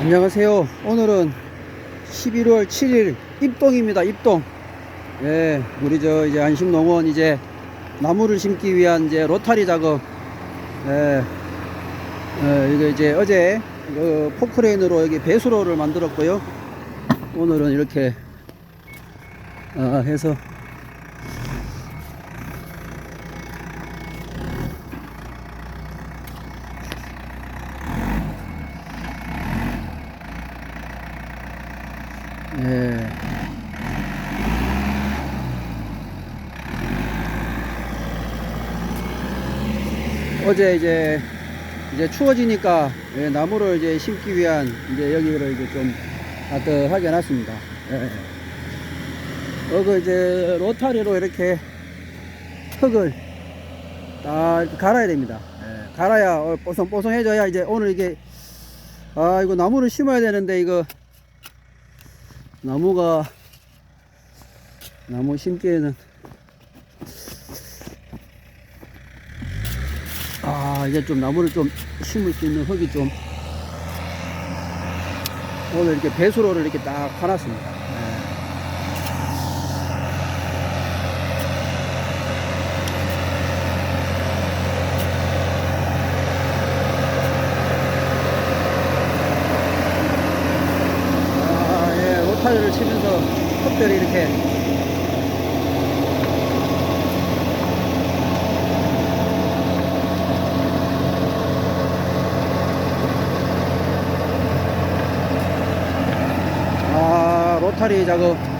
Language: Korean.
안녕하세요. 오늘은 11월 7일 입동입니다. 입동. 예, 우리 저 이제 안심농원 이제 나무를 심기 위한 이제 로타리 작업. 예, 예 이거 이제 어제 그 포크레인으로 여기 배수로를 만들었고요. 오늘은 이렇게 아, 해서 예. 어제 이제 이제 추워지니까 예, 나무를 이제 심기 위한 이제 여기를 이제 좀 따뜻하게 해놨습니다. 예. 어, 그 이제 로타리로 이렇게 흙을 딱 이렇게 갈아야 됩니다. 예, 갈아야 어, 뽀송뽀송해져야 이제 오늘 이게 아 이거 나무를 심어야 되는데 이거 나무가 나무 심기에는. 아 이제 좀 나무를 좀 심을 수 있는 흙이 좀. 오늘 이렇게 배수로를 이렇게 딱 파놨습니다. 예. 아, 예, 로 타리를 치면서 흙들이 이렇게 아, 로타리 작업